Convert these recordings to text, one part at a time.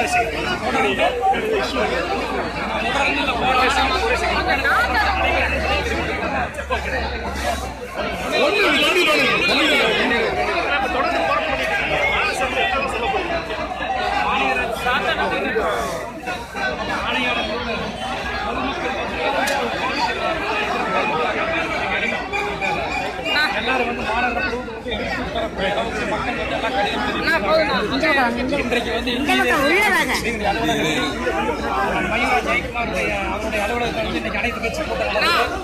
Gracias. இன்றைக்கு வந்து மயூரா ஜெயக்குமாருடைய அவருடைய அலுவலகத்தை வந்து இன்னைக்கு அனைத்து கட்சி கூட்டம் நடந்தது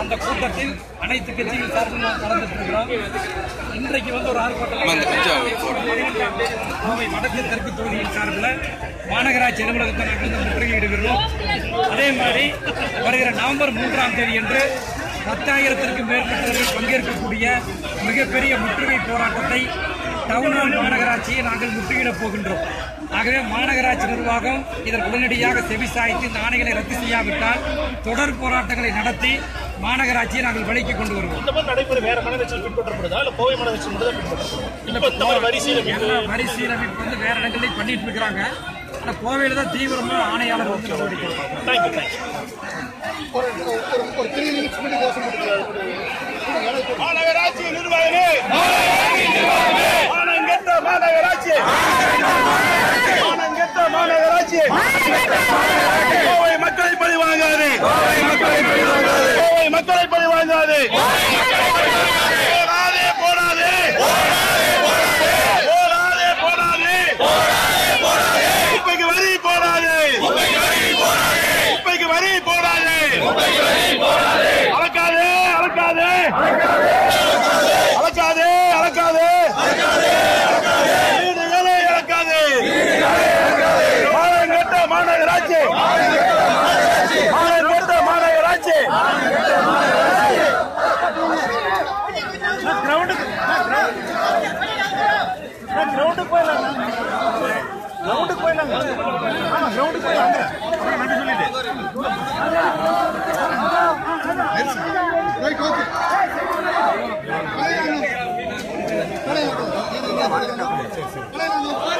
அந்த கூட்டத்தில் அனைத்து கட்சிகள் சார்பில் நாம் கலந்துட்டு இருக்கிறோம் இன்றைக்கு வந்து ஒரு ஆர்ப்பாட்டம் கோவை வடக்கு தெற்கு தொகுதியின் சார்பில் மாநகராட்சி அலுவலகத்தை நாங்கள் வந்து முற்றுகையிடுகிறோம் அதே மாதிரி வருகிற நவம்பர் மூன்றாம் தேதி என்று பத்தாயிரத்திற்கும் மேற்பட்டவர்கள் பங்கேற்கக்கூடிய மிகப்பெரிய முற்றுகை போராட்டத்தை டவுன்ஹால் மாநகராட்சியை நாங்கள் முற்றுகையிடப் போகின்றோம். ஆகவே மாநகராட்சி நிர்வாகம் இதற்கு உடனடியாக செவிசாய்த்து இந்த ஆணைகளை ரத்து செய்யாவிட்டால் தொடர் போராட்டங்களை நடத்தி மாநகராட்சியை நாங்கள் விலைக்கு கொண்டு வருவோம். இந்த மாதிரி நடைமுறை வேற மாநகராட்சியில் பின்பற்றப்படுதா? இல்ல கோவை மாநகராட்சி மட்டும் தான் பின்பற்றப்படுது வந்து வேற இடங்களையும் பண்ணிட்டு இருக்கிறாங்க. ஆனால் கோவையில் தான் தீவிரமாக ஆணையாளர் வந்து நடவடிக்கை தேங்க்யூ தேங்க்யூ மாநகராட்சி நிர்வாகமே மானங்கெட்ட மாநகராட்சி! மானங்கெட்ட மாநகராட்சி! கோவை மக்களை பழி வாங்காது கோவை மக்களை பழி வாங்காது கோவை மக்களை பழி வாங்காது அளக்காதே அளக்காதே அளக்காதே வீடுகளை அளக்காதே மாநகராட்சி மாநகராட்சி மாநகராட்சி மாநகராட்சி கிரவுண்டுக்கு கிரவுண்டுக்கு போயிடலாம் கிரவுண்டுக்கு போயிடலாங்க ஆமா கிரவுண்டுக்கு போயிடலாங்க நன்றி சொல்லிட்டு Yeah, yeah, yeah.